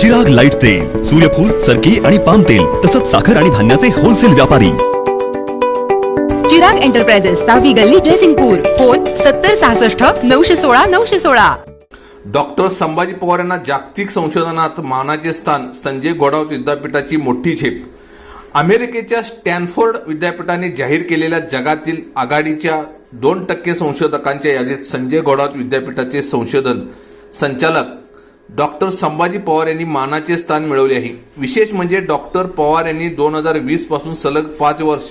जग लाइट तेल सूर्यफूल सरकी आणि पाम तेल तसंच साखर आणि धान्याचे होलसेल व्यापारी. चिराग एंटरप्राइजेस सहावी गल्ली ड्रेसिंगपूर फोन सत्तर सहासष्ट नऊशे सोळा नऊशे सोळा. डॉक्टर संभाजी पवार यांना जागतिक संशोधनात मानाचे स्थान संजय घोडावत विद्यापीठाची मोठी झेप. अमेरिकेच्या स्टॅनफोर्ड विद्यापीठाने जाहीर केलेल्या जगातील आघाडीच्या दोन टक्के संशोधकांच्या यादीत संजय घोडावत विद्यापीठाचे संशोधन संचालक डॉक्टर संभाजी पवार यांनी मानाचे स्थान मिळवले आहे. विशेष म्हणजे डॉक्टर पवार यांनी दोन हजार वीसपासून सलग पाच वर्ष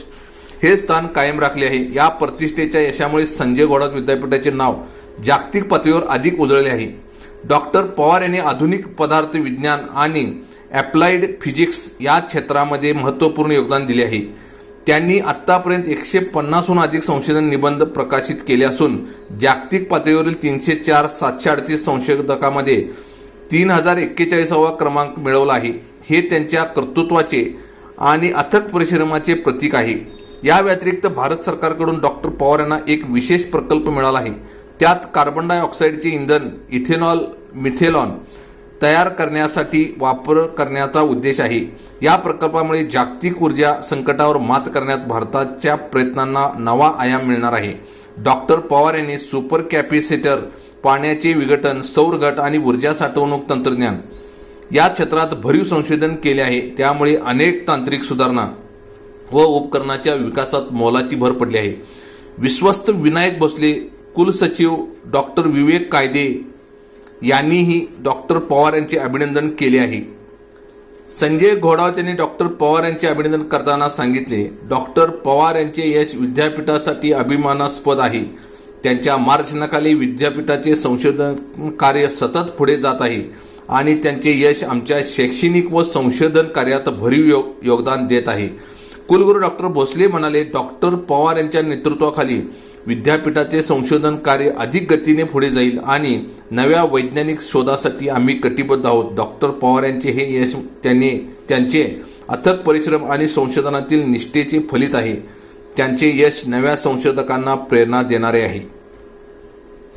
हे स्थान कायम राखले आहे. या प्रतिष्ठेच्या यशामुळे संजय घोडावत विद्यापीठाचे नाव जागतिक पातळीवर अधिक उजळले आहे. डॉक्टर पवार यांनी आधुनिक पदार्थ विज्ञान आणि ॲप्लाइड फिजिक्स या क्षेत्रामध्ये महत्त्वपूर्ण योगदान दिले आहे. त्यांनी आत्तापर्यंत एकशे पन्नासहून अधिक संशोधन निबंध प्रकाशित केले असून जागतिक पातळीवरील तीनशे चार सातशे अडतीस संशोधकामध्ये तीन हजार एक्केचाळीसावा क्रमांक मिळवला आहे. हे त्यांच्या कर्तृत्वाचे आणि अथक परिश्रमाचे प्रतीक आहे. या व्यतिरिक्त भारत सरकारकडून डॉक्टर पवार यांना एक विशेष प्रकल्प मिळाला आहे. त्यात कार्बन डायऑक्साईडचे इंधन इथेनॉल मिथेलॉन तयार करण्यासाठी वापर करण्याचा उद्देश आहे. या प्रकल्पामुळे जागतिक ऊर्जा संकटावर मात करण्यात भारताच्या प्रयत्नांना नवा आयाम मिळणार आहे. डॉक्टर पवार यांनी सुपर कॅपॅसिटर पाण्याचे विघटन सौरगट आणि ऊर्जा साठवणूक तंत्रज्ञान या क्षेत्रात भरीव संशोधन केले आहे. त्यामुळे अनेक तांत्रिक सुधारणा व उपकरणाच्या विकासात मोलाची भर पडली आहे. विश्वस्त विनायक भोसले कुलसचिव डॉक्टर विवेक कायदे यांनीही डॉक्टर पवार यांचे अभिनंदन केले आहे. संजय घोडावत यांनी डॉक्टर पवार यांचे अभिनंदन करताना सांगितले डॉक्टर पवार यांचे यश विद्यापीठासाठी अभिमानास्पद आहे. त्यांच्या मार्गदर्शनाखाली विद्यापीठाचे संशोधन कार्य सतत पुढे जात आहे आणि त्यांचे यश आमच्या शैक्षणिक व संशोधन कार्यात भरीव योग योगदान देत आहे. कुलगुरू डॉक्टर भोसले म्हणाले डॉक्टर पवार यांच्या नेतृत्वाखाली विद्यापीठाचे संशोधन कार्य अधिक गतीने पुढे जाईल आणि नव्या वैज्ञानिक शोधासाठी आम्ही कटिबद्ध आहोत डॉक्टर पवार यांचे हे यश त्यांनी त्यांचे अथक परिश्रम आणि संशोधनातील निष्ठेचे फलित आहे. त्यांचे यश नव्या संशोधकांना प्रेरणा देणारे आहे.